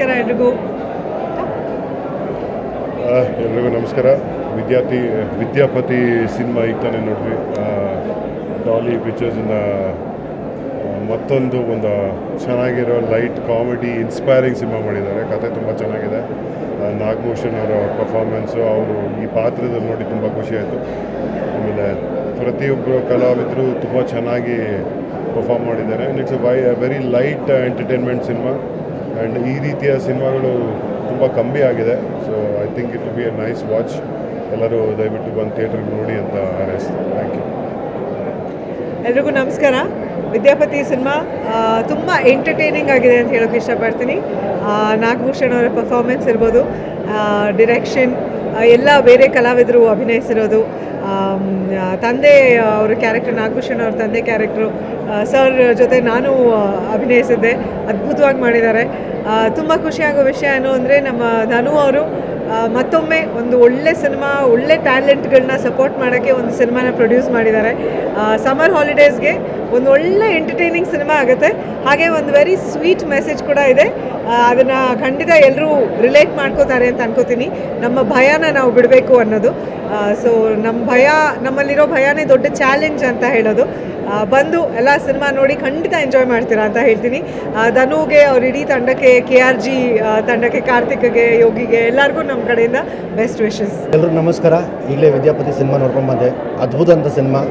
ನಮಸ್ಕಾರ ಎಲ್ರಿಗೂ. ಎಲ್ರಿಗೂ ನಮಸ್ಕಾರ. ವಿದ್ಯಾರ್ಥಿ, ವಿದ್ಯಾಪತಿ ಸಿನಿಮಾ ಈಗ ತಾನೇ ನೋಡಿದ್ವಿ ಡಾಲಿ ಪಿಕ್ಚರ್ಸಿಂದ ಮತ್ತೊಂದು ಒಂದು ಚೆನ್ನಾಗಿರೋ ಲೈಟ್ ಕಾಮಿಡಿ ಇನ್ಸ್ಪೈರಿಂಗ್ ಸಿನಿಮಾ ಮಾಡಿದ್ದಾರೆ. ಕತೆ ತುಂಬ ಚೆನ್ನಾಗಿದೆ. ನಾಗಭೂಷಣ್ ಅವರ ಪರ್ಫಾರ್ಮೆನ್ಸು ಅವರು ಈ ಪಾತ್ರದಲ್ಲಿ ನೋಡಿ ತುಂಬ ಖುಷಿಯಾಯಿತು ಆಮೇಲೆ ಪ್ರತಿಯೊಬ್ಬರು ಕಲಾವಿದರು ತುಂಬ ಚೆನ್ನಾಗಿ ಪರ್ಫಾರ್ಮ್ ಮಾಡಿದ್ದಾರೆ. It's why very light entertainment cinema. And ಈ ರೀತಿಯ ಸಿನಿಮಾಗಳು ತುಂಬ ಕಮ್ಮಿ ಆಗಿದೆ. So I think it be a nice watch ಎಲ್ಲರೂ ದಯವಿಟ್ಟು ಬಂದು ಥಿಯೇಟ್ರಿಗೆ ನೋಡಿ ಅಂತ ಹಾರೈಸ್ತೀನಿ. ಥ್ಯಾಂಕ್ ಯು ಎಲ್ರಿಗೂ ನಮಸ್ಕಾರ. ವಿದ್ಯಾಪತಿ ಸಿನಿಮಾ ತುಂಬ ಎಂಟರ್ಟೈನಿಂಗ್ ಆಗಿದೆ ಅಂತ ಹೇಳೋಕ್ಕೆ ಇಷ್ಟಪಡ್ತೀನಿ. ನಾಗಭೂಷಣ್ ಅವರ ಪರ್ಫಾರ್ಮೆನ್ಸ್ ಇರ್ಬೋದು ಡಿರೆಕ್ಷನ್ ಎಲ್ಲ ಬೇರೆ ಕಲಾವಿದರು ಅಭಿನಯಿಸಿರೋದು ತಂದೆ ಅವರ ಕ್ಯಾರೆಕ್ಟರ್ ನಾಗಭೂಷಣ್ ಅವ್ರ ತಂದೆ ಕ್ಯಾರೆಕ್ಟ್ರು ಸರ್ ಜೊತೆ ನಾನು ಅಭಿನಯಿಸಿದ್ದೆ, ಅದ್ಭುತವಾಗಿ ಮಾಡಿದ್ದಾರೆ. ತುಂಬ ಖುಷಿಯಾಗೋ ವಿಷಯ ಏನು ಅಂದರೆ ನಮ್ಮ ಧನು ಅವರು ಮತ್ತೊಮ್ಮೆ ಒಂದು ಒಳ್ಳೆ ಸಿನಿಮಾ, ಒಳ್ಳೆ ಟ್ಯಾಲೆಂಟ್ಗಳನ್ನ ಸಪೋರ್ಟ್ ಮಾಡೋಕ್ಕೆ ಒಂದು ಸಿನಿಮಾನ ಪ್ರೊಡ್ಯೂಸ್ ಮಾಡಿದ್ದಾರೆ. ಸಮ್ಮರ್ ಹಾಲಿಡೇಸ್ಗೆ ಒಂದು ಒಳ್ಳೆ ಎಂಟರ್ಟೈನಿಂಗ್ ಸಿನಿಮಾ ಆಗುತ್ತೆ. ಹಾಗೆ ಒಂದು ವೆರಿ ಸ್ವೀಟ್ ಮೆಸೇಜ್ ಕೂಡ ಇದೆ. ಅದನ್ನು ಖಂಡಿತ ಎಲ್ಲರೂ ರಿಲೇಟ್ ಮಾಡ್ಕೋತಾರೆ ಅಂತ ಅನ್ಕೋತೀನಿ. ನಮ್ಮ ಭಯನ ನಾವು ಬಿಡಬೇಕು ಅನ್ನೋದು. ಸೊ ನಮ್ಮ ಭಯ, ನಮ್ಮಲ್ಲಿರೋ ಭಯನೇ ದೊಡ್ಡ ಚಾಲೆಂಜ್ ಅಂತ ಹೇಳೋದು. ಬಂದು ಎಲ್ಲ ಸಿನಿಮಾ ನೋಡಿ ಖಂಡಿತ ಎಂಜಾಯ್ ಮಾಡ್ತೀರಾ ಅಂತ ಹೇಳ್ತೀನಿ. ಧನುಗೆ ಅವ್ರ ಇಡೀ ತಂಡಕ್ಕೆ, ಕೆ ಆರ್ ಜಿ ತಂಡಕ್ಕೆ, ಕಾರ್ತಿಕ್ಗೆ, ಯೋಗಿಗೆ ಎಲ್ಲರಿಗೂ ನಮ್ಮ ಕಡೆಯಿಂದ ಬೆಸ್ಟ್ ವಿಶಸ್ ಎಲ್ಲರೂ ನಮಸ್ಕಾರ. ಈಗಲೇ ವಿದ್ಯಾಪತಿ ಸಿನಿಮಾ ನೋಡ್ಕೊಂಡು ಬಂದೆ. ಅದ್ಭುತ ಅಂತ ಸಿನಿಮಾ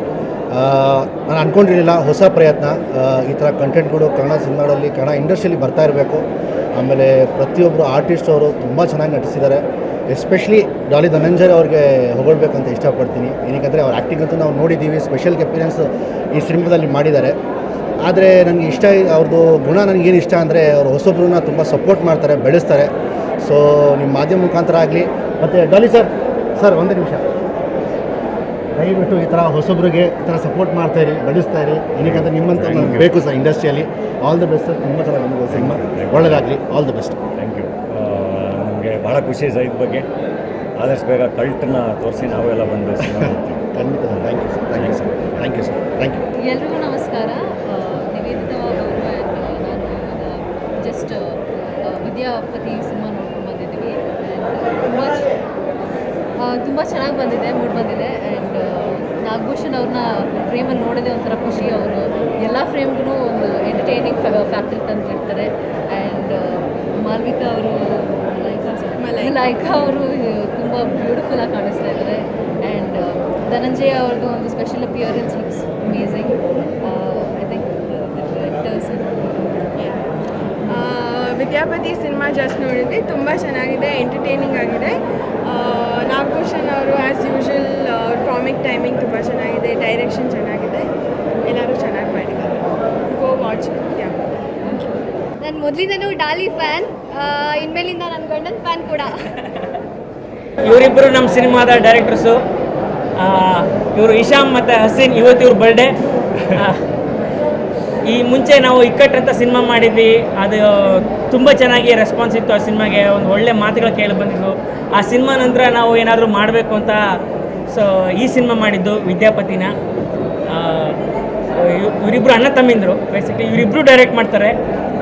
ನಾನು ಅಂದ್ಕೊಂಡಿರಲಿಲ್ಲ ಹೊಸ ಪ್ರಯತ್ನ. ಈ ಥರ ಕಂಟೆಂಟ್ಗಳು ಕನ್ನಡ ಸಿನಿಮಾಗಳಲ್ಲಿ ಕನ್ನಡ ಇಂಡಸ್ಟ್ರಿಯಲ್ಲಿ ಬರ್ತಾ ಇರಬೇಕು. ಆಮೇಲೆ ಪ್ರತಿಯೊಬ್ಬರು ಆರ್ಟಿಸ್ಟ್ ಅವರು ತುಂಬ ಚೆನ್ನಾಗಿ ನಟಿಸಿದ್ದಾರೆ. ಎಸ್ಪೆಷಲಿ ಡಾಲಿ ಧನಂಜಯ್ ಅವ್ರಿಗೆ ಹೊಗಳ್ಬೇಕಂತ ಇಷ್ಟಪಡ್ತೀನಿ. ಏನಕ್ಕಂದರೆ ಅವ್ರ ಆ್ಯಕ್ಟಿಂಗ್ ಅಂತೂ ನಾವು ನೋಡಿದ್ದೀವಿ ಸ್ಪೆಷಲ್ ಅಪಿಯರೆನ್ಸ್ ಈ ಸಿನಿಮಾದಲ್ಲಿ ಮಾಡಿದ್ದಾರೆ. ಆದರೆ ನನಗೆ ಇಷ್ಟ ಅವ್ರದ್ದು ಗುಣ ನನಗೇನು ಇಷ್ಟ ಅಂದರೆ ಅವರು ಹೊಸೊಬ್ರನ್ನ ತುಂಬ ಸಪೋರ್ಟ್ ಮಾಡ್ತಾರೆ ಬೆಳೆಸ್ತಾರೆ. ಸೊ ನಿಮ್ಮ ಮಾಧ್ಯಮ ಮುಖಾಂತರ ಆಗಲಿ. ಮತ್ತು ಡಾಲಿ ಸರ್ ಸರ್ ಒಂದು ನಿಮಿಷ. ದಯವಿಟ್ಟು ಈ ಥರ ಹೊಸೊಬ್ರಿಗೆ ಈ ಥರ ಸಪೋರ್ಟ್ ಮಾಡ್ತಾ ಇರಿ ಬೆಳೆಸ್ತಾ ಇರಿ. ಏನಕ್ಕಂದ್ರೆ ನಿಮ್ಮಂತ ಬೇಕು ಸರ್ ಇಂಡಸ್ಟ್ರಿಯಲ್ಲಿ ಆಲ್ ದ ಬೆಸ್ಟ್ ಸರ್ ತುಂಬ ಚೆನ್ನಾಗಿ ಸಿನಿಮಾ. ಒಳ್ಳೆಯದಾಗಲಿ ಆಲ್ ದ ಬೆಸ್ಟ್ ಭಾಳ ಖುಷಿ ಸರ್ ಇದ್ರ ಬಗ್ಗೆ. ಆದಷ್ಟು ಬೇಗ ಕಲ್ಟನ್ನ ತೋರಿಸಿ ನಾವೆಲ್ಲ ಬಂದು ಖಂಡಿತ sir. Thank you sir thank you sir thank you sir thank you ಎಲ್ರಿಗೂ ನಮಸ್ಕಾರ. ನಾನು ಜಸ್ಟ್ ವಿದ್ಯಾಪತಿ ಸಿನಿಮಾ ನೋಡ್ಕೊಂಡು ಬಂದಿದ್ದೀವಿ. ತುಂಬ ತುಂಬ ಚೆನ್ನಾಗಿ ಬಂದಿದೆ ಮೂಡ್ ಬಂದಿದೆ. ಆ್ಯಂಡ್ ನಾಗಭೂಷಣ್ ಅವ್ರನ್ನ ಫ್ರೇಮಲ್ಲಿ ನೋಡೋದೇ ಒಂಥರ ಖುಷಿ ಅವರು. ಎಲ್ಲ ಫ್ರೇಮ್ಗೂ ಒಂದು ಎಂಟರ್ಟೈನಿಂಗ್ ಫ್ಯಾಕ್ಟ್ರಿ ತಂದಿರ್ತಾರೆ ಆ್ಯಂಡ್ ಮಾಲ್ವಿಕಾ ಅವರು ಮಲೈಕಾ ಅವರು ತುಂಬ ಬ್ಯೂಟಿಫುಲ್ಲಾಗಿ ಕಾಣಿಸ್ತಾ ಇದ್ದಾರೆ ಆ್ಯಂಡ್ ಧನಂಜಯ ಅವ್ರದ್ದು ಒಂದು special appearance looks amazing I think directors Vidyapati cinema ಜಾಸ್ತಿ ನೋಡಿದ್ವಿ. ತುಂಬ ಚೆನ್ನಾಗಿದೆ ಎಂಟರ್ಟೈನಿಂಗ್ ಆಗಿದೆ. ಆ, ನಾಗಭೂಷಣ್ ಅವರು ಆ್ಯಸ್ ಯೂಶುವಲ್ ಅವ್ರ ಕಾಮಿಕ್ ಟೈಮಿಂಗ್ ತುಂಬ ಚೆನ್ನಾಗಿದೆ ಡೈರೆಕ್ಷನ್ ಚೆನ್ನಾಗಿದೆ. ಎಲ್ಲರೂ ಚೆನ್ನಾಗಿ ಮಾಡಿದ್ದಾರೆ. ಗೋ ವಾಚ್ ವಿದ್ಯಾಪತಿ ನಾನು ಮೊದಲಿಂದನೂ ಡಾಲಿ ಫ್ಯಾನ್ ಫ್ಯಾನ್ ಕೂಡ. ಇವರಿಬ್ಬರು ನಮ್ಮ ಸಿನಿಮಾದ ಡೈರೆಕ್ಟರ್ಸು ಇವರು ಇಶಾಮ್ ಮತ್ತು ಹಸೀನ್, ಇವತ್ತು ಇವ್ರ ಬರ್ಡೇ ಈ ಮುಂಚೆ ನಾವು ಇಕ್ಕಟ್ ಅಂತ ಸಿನಿಮಾ ಮಾಡಿದ್ವಿ. ಅದು ತುಂಬ ಚೆನ್ನಾಗಿ ರೆಸ್ಪಾನ್ಸ್ ಇತ್ತು ಆ ಸಿನಿಮಾಗೆ. ಒಂದು ಒಳ್ಳೆ ಮಾತುಗಳು ಕೇಳಿ ಬಂದಿದ್ದು ಆ ಸಿನಿಮಾ ನಂತರ ನಾವು ಏನಾದರೂ ಮಾಡಬೇಕು ಅಂತ, ಸೊ, ಈ ಸಿನಿಮಾ ಮಾಡಿದ್ದು ವಿದ್ಯಾಪತಿನ. ಇವರಿಬ್ಬರು ಅಣ್ಣ ತಮ್ಮಿಂದರು. ಬೇಸಿಕ್ಲಿ ಇವರಿಬ್ಬರು ಡೈರೆಕ್ಟ್ ಮಾಡ್ತಾರೆ.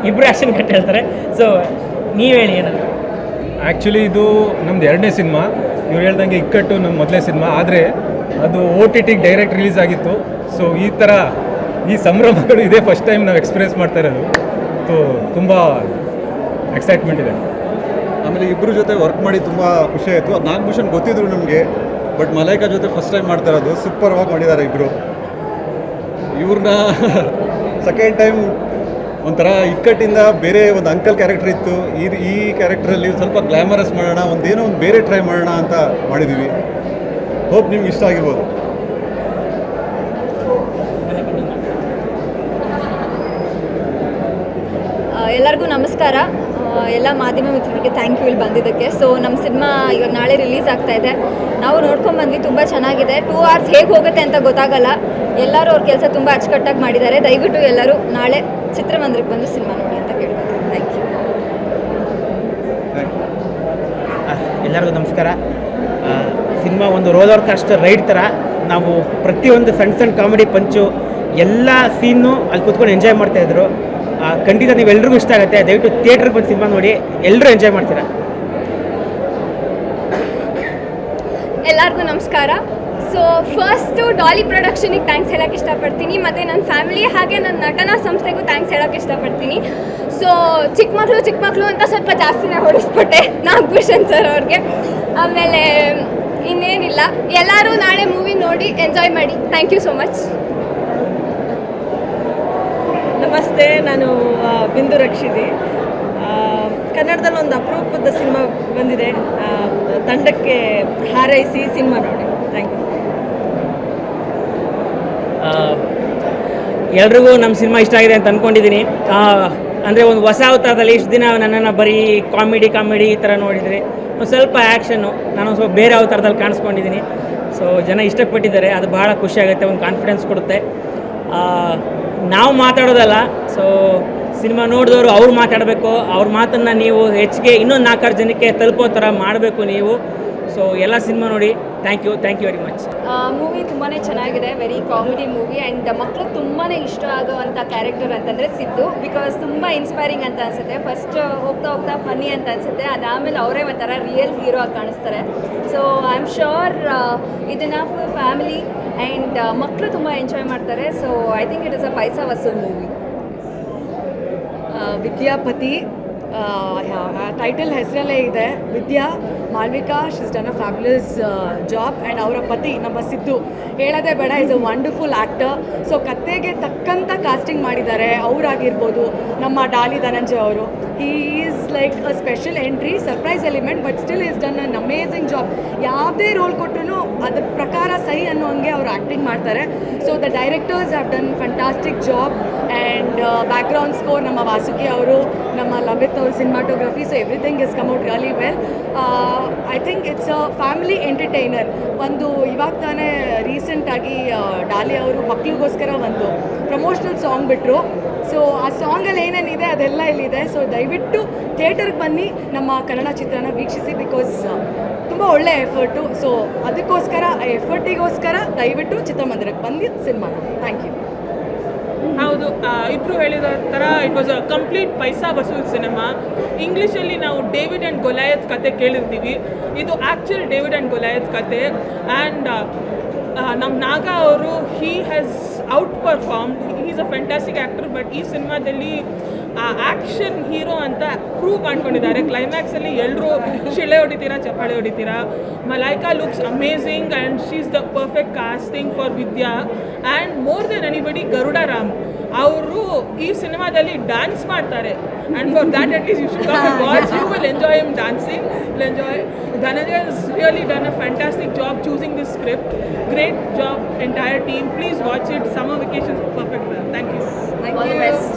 ಇಬ್ಬರು ಆ್ಯಕ್ಷನ್ ಕಟ್ ಹೇಳ್ತಾರೆ. ಸೊ ನೀವು ಹೇಳಿ ಏನಾದ್ರು. ಆ್ಯಕ್ಚುಲಿ ಇದು ನಮ್ದು ಎರಡನೇ ಸಿನಿಮಾ. ಇವ್ರು ಹೇಳ್ದಂಗೆ ಇಕ್ಕಟ್ಟು ನಮ್ಮ ಮೊದಲನೇ ಸಿನಿಮಾ. ಆದರೆ ಅದು ಓ ಟಿ ಟಿಗೆ ಡೈರೆಕ್ಟ್ ರಿಲೀಸ್ ಆಗಿತ್ತು. ಸೊ ಈ ಥರ ಈ ಸಂಭ್ರಮಗಳು ಇದೇ ಫಸ್ಟ್ ಟೈಮ್ ನಾವು ಎಕ್ಸ್ಪೀರಿಯನ್ಸ್ ಮಾಡ್ತಾ ಇರೋದು. ಸೊ ತುಂಬ ಎಕ್ಸೈಟ್ಮೆಂಟ್ ಇದೆ. ಆಮೇಲೆ ಇಬ್ಬರ ಜೊತೆ ವರ್ಕ್ ಮಾಡಿ ತುಂಬ ಖುಷಿ ಆಯಿತು. ನಾಗಭೂಷಣ್ ಗೊತ್ತಿದ್ರು ನಮಗೆ ಬಟ್ ಮಲೈಕಾ ಜೊತೆ ಫಸ್ಟ್ ಟೈಮ್ ಮಾಡ್ತಾ ಇರೋದು. ಸೂಪರ್ವಾಗಿ ಮಾಡಿದ್ದಾರೆ ಇಬ್ಬರು ಇವ್ರನ್ನ ಸೆಕೆಂಡ್ ಟೈಮ್ ಒಂಥರ ಇಕ್ಕಟ್ಟಿಂದ ಬೇರೆ ಒಂದು ಅಂಕಲ್ ಕ್ಯಾರೆಕ್ಟರ್ ಇತ್ತು. ಈ ಈ ಕ್ಯಾರೆಕ್ಟ್ರಲ್ಲಿ ಸ್ವಲ್ಪ ಗ್ಲಾಮರಸ್ ಮಾಡೋಣ, ಒಂದೇನೋ ಒಂದು ಬೇರೆ ಟ್ರೈ ಮಾಡೋಣ ಅಂತ ಮಾಡಿದ್ದೀವಿ ಹೋಪ್ ನಿಮ್ಗೆ ಇಷ್ಟ ಆಗಿರ್ಬೋದು. ಎಲ್ಲರಿಗೂ ನಮಸ್ಕಾರ. ಎಲ್ಲ ಮಾಧ್ಯಮ ಮಿತ್ರರಿಗೆ ಥ್ಯಾಂಕ್ ಯು ಇಲ್ಲಿ ಬಂದಿದ್ದಕ್ಕೆ. ಸೊ ನಮ್ಮ ಸಿನಿಮಾ ಇವಾಗ ನಾಳೆ ರಿಲೀಸ್ ಆಗ್ತಾ ಇದೆ. ನಾವು ನೋಡ್ಕೊಂಡು ಬಂದ್ವಿ, ತುಂಬ ಚೆನ್ನಾಗಿದೆ. ಟೂ ಅವರ್ಸ್ ಹೇಗೆ ಹೋಗುತ್ತೆ ಅಂತ ಗೊತ್ತಾಗಲ್ಲ. ಎಲ್ಲರೂ ಅವ್ರ ಕೆಲಸ ತುಂಬ ಅಚ್ಚುಕಟ್ಟಾಗಿ ಮಾಡಿದ್ದಾರೆ. ದಯವಿಟ್ಟು ಎಲ್ಲರೂ ನಾಳೆ ಚಿತ್ರಮಂದಿರಕ್ಕೆ ಬಂದು ಸಿನಿಮಾ ನೋಡಿ ಅಂತ ಕೇಳ್ಕೊತೀನಿ ಥ್ಯಾಂಕ್ ಯು ಎಲ್ಲರಿಗೂ ನಮಸ್ಕಾರ. ಸಿನಿಮಾ ಒಂದು ರೋಲರ್ ಕಾಸ್ಟರ್ ರೈಡ್ ಥರ ನಾವು ಪ್ರತಿಯೊಂದು ಸಣ್ಣ ಸಣ್ಣ ಕಾಮಿಡಿ ಪಂಚು ಎಲ್ಲ ಸೀನು ಅಲ್ಲಿ ಕೂತ್ಕೊಂಡು ಎಂಜಾಯ್ ಮಾಡ್ತಾಯಿದ್ರು ಖಂಡಿತ ನೀವು ಎಲ್ರಿಗೂ ಇಷ್ಟ ಆಗುತ್ತೆ. ದಯವಿಟ್ಟು ಥಿಯೇಟ್ರಿಗೆ ಬಂದು ಸಿನಿಮಾ ನೋಡಿ. ಎಲ್ಲರೂ ಎಂಜಾಯ್ ಮಾಡ್ತೀರಾ? ಎಲ್ಲರಿಗೂ ನಮಸ್ಕಾರ. ಸೊ ಫಸ್ಟು ಡಾಲಿ ಪ್ರೊಡಕ್ಷನಿಗೆ ಥ್ಯಾಂಕ್ಸ್ ಹೇಳೋಕ್ಕೆ ಇಷ್ಟಪಡ್ತೀನಿ. ಮತ್ತು ನನ್ನ ಫ್ಯಾಮಿಲಿ ಹಾಗೆ ನನ್ನ ನಟನಾ ಸಂಸ್ಥೆಗೂ ಥ್ಯಾಂಕ್ಸ್ ಹೇಳೋಕ್ಕೆ ಇಷ್ಟಪಡ್ತೀನಿ. ಸೊ ಚಿಕ್ಕ ಮಕ್ಕಳು ಚಿಕ್ಕ ಮಕ್ಕಳು ಅಂತ ಸ್ವಲ್ಪ ಜಾಸ್ತಿನೇ ಹೊಡಿಸ್ಬಿಟ್ಟೆ ನಾಗಭೂಷಣ್ ಸರ್ ಅವ್ರಿಗೆ. ಆಮೇಲೆ, ಇನ್ನೇನಿಲ್ಲ. ಎಲ್ಲರೂ ನಾಳೆ ಮೂವಿ ನೋಡಿ ಎಂಜಾಯ್ ಮಾಡಿ. ಥ್ಯಾಂಕ್ ಯು ಸೋ ಮಚ್ ನಮಸ್ತೆ, ನಾನು ಬಿಂದು ರಕ್ಷಿದಿ ಕನ್ನಡದಲ್ಲಿ ಒಂದು ಅಪರೂಪದ ಸಿನಿಮಾ ಬಂದಿದೆ. ತಂಡಕ್ಕೆ ಹಾರೈಸಿ ಸಿನಿಮಾ ನೋಡಿ. ಥ್ಯಾಂಕ್ ಯು ಎಲ್ರಿಗೂ ನಮ್ಮ ಸಿನಿಮಾ ಇಷ್ಟ ಆಗಿದೆ ಅಂತ ಅಂದ್ಕೊಂಡಿದ್ದೀನಿ ಅಂದರೆ ಒಂದು ಹೊಸ ಅವತಾರದಲ್ಲಿ ಇಷ್ಟು ದಿನ ನನ್ನನ್ನು ಬರೀ ಕಾಮಿಡಿ ಕಾಮಿಡಿ ಈ ಥರ ನೋಡಿದರೆ ಒಂದು ಸ್ವಲ್ಪ ಆ್ಯಕ್ಷನ್ನು ನಾನು ಸ್ವಲ್ಪ ಬೇರೆ ಅವತಾರದಲ್ಲಿ ಕಾಣಿಸ್ಕೊಂಡಿದ್ದೀನಿ ಸೊ ಜನ ಇಷ್ಟಪಟ್ಟಿದ್ದಾರೆ, ಅದು ಭಾಳ ಖುಷಿ ಆಗುತ್ತೆ, ಒಂದು ಕಾನ್ಫಿಡೆನ್ಸ್ ಕೊಡುತ್ತೆ. ನಾವು ಮಾತಾಡೋದಲ್ಲ ಸೊ ಸಿನಿಮಾ ನೋಡಿದವರು ಅವ್ರು ಮಾತಾಡಬೇಕು, ಅವ್ರ ಮಾತನ್ನು ನೀವು ಹೆಚ್ಚಿಗೆ ಇನ್ನೊಂದು ನಾಲ್ಕಾರು ಜನಕ್ಕೆ ತಲುಪೋ ಥರ ಮಾಡಬೇಕು ನೀವು. ಸೊ ಎಲ್ಲ ಸಿನಿಮಾ ನೋಡಿ thank you thank you very much movie ತುಂಬಾ ಚೆನ್ನಾಗಿದೆ ವೆರಿ ಕಾಮಿಡಿ ಮೂವಿ ಆ್ಯಂಡ್ ಮಕ್ಕಳು ತುಂಬಾ ಇಷ್ಟ ಆಗುವಂಥ ಕ್ಯಾರೆಕ್ಟರ್ ಅಂತಂದರೆ ಸಿದ್ದು. ಬಿಕಾಸ್ ತುಂಬ ಇನ್ಸ್ಪೈರಿಂಗ್ ಅಂತ ಅನಿಸುತ್ತೆ. ಫಸ್ಟ್ ಹೋಗ್ತಾ ಹೋಗ್ತಾ ಫನ್ನಿ ಅಂತ ಅನಿಸುತ್ತೆ. ಅದಾದಮೇಲೆ ಅವರೇ ಒಂಥರ ರಿಯಲ್ ಹೀರೋ ಆಗಿ ಕಾಣಿಸ್ತಾರೆ. ಸೊ ಐ ಆಮ್ ಶ್ಯೂರ್ ಇದನ್ನು ಫ್ಯಾಮಿಲಿ ಆ್ಯಂಡ್ ಮಕ್ಕಳು ತುಂಬ ಎಂಜಾಯ್ ಮಾಡ್ತಾರೆ. So I think it is a paisa vasool movie Vidyapati title ಹೆಸರಲ್ಲೇ ಇದೆ. Vidya Malvika she's done a fabulous job and ಅವರ ಪತಿ ನಮ್ಮ ಸಿದ್ದು. ಹೇಳೋದೇ ಬೇಡ is a wonderful actor so ಕತೆಗೆ ತಕ್ಕಂಥ ಕಾಸ್ಟಿಂಗ್ ಮಾಡಿದ್ದಾರೆ. ಅವರಾಗಿರ್ಬೋದು ನಮ್ಮ ಡಾಲಿ ಧನಂಜಯ ಅವರು. He is like a special entry surprise element but still is done an amazing job ಯಾವುದೇ ರೋಲ್ ಕೊಟ್ಟರು ಅದ್ರ ಪ್ರಕಾರ ಸಹಿ ಅನ್ನೋ ಹಂಗೆ ಅವರು ಆ್ಯಕ್ಟಿಂಗ್ ಮಾಡ್ತಾರೆ. So the directors have done fantastic job and background score ನಮ್ಮ ವಾಸುಕಿ ಅವರು, ನಮ್ಮ ಲವಿತ್ ಅವ್ರ cinematography so everything is come out really well I think it's a family entertainer ಒಂದು ಇವಾಗ ತಾನೇ ರೀಸೆಂಟಾಗಿ ಡಾಲಿ ಅವರು ಮಕ್ಳಿಗೋಸ್ಕರ ಒಂದು ಪ್ರಮೋಷನಲ್ ಸಾಂಗ್ ಬಿಟ್ಟರು ಸೊ ಆ ಸಾಂಗಲ್ಲಿ ಏನೇನಿದೆ ಅದೆಲ್ಲ ಇಲ್ಲಿದೆ. ಸೊ ದಯವಿಟ್ಟು ಥಿಯೇಟರ್ಗೆ ಬನ್ನಿ, ನಮ್ಮ ಕನ್ನಡ ಚಿತ್ರನ ವೀಕ್ಷಿಸಿ ಬಿಕಾಸ್ ತುಂಬ ಒಳ್ಳೆ ಎಫರ್ಟು ಸೊ ಅದಕ್ಕೋಸ್ಕರ, ಆ ಎಫರ್ಟಿಗೋಸ್ಕರ ದಯವಿಟ್ಟು ಚಿತ್ರಮಂದಿರಕ್ಕೆ ಬಂದು ಸಿನಿಮಾ ಥ್ಯಾಂಕ್ ಯು ಹೌದು ಇಬ್ಬರು ಹೇಳಿದ ಥರ it was a complete paisa vasool cinema. ಇಂಗ್ಲೀಷಲ್ಲಿ ನಾವು ಡೇವಿಡ್ ಆ್ಯಂಡ್ ಗೊಲಾಯತ್ ಕತೆ ಕೇಳಿರ್ತೀವಿ. ಇದು ಆ್ಯಕ್ಚುಲ್ ಡೇವಿಡ್ ಆ್ಯಂಡ್ ಗೊಲಾಯತ್ ಕತೆ. ಆ್ಯಂಡ್ ನಮ್ಮ ನಾಗ ಅವರು he has outperform is a fantastic actor but ಈ ಸಿನಿಮಾದಲ್ಲಿ ಆ್ಯಕ್ಷನ್ ಹೀರೋ ಅಂತ ಪ್ರೂವ್ ಮಾಡ್ಕೊಂಡಿದ್ದಾರೆ. ಕ್ಲೈಮ್ಯಾಕ್ಸಲ್ಲಿ ಎಲ್ಲರೂ ಶಿಳೆ ಹೊಡಿತೀರಾ, ಚಪ್ಪಾಳೆ ಹೊಡಿತೀರಾ? Malaika looks amazing and she is the perfect casting for Vidya. And more than anybody Garuda Ram. ಅವರು ಈ ಸಿನಿಮಾದಲ್ಲಿ ಡ್ಯಾನ್ಸ್ ಮಾಡ್ತಾರೆ. And for that at least you should watch you will enjoy him dancing will enjoy Dhananjay is really done a fantastic job choosing this script great job entire team please watch it summer vacation perfect thank you all the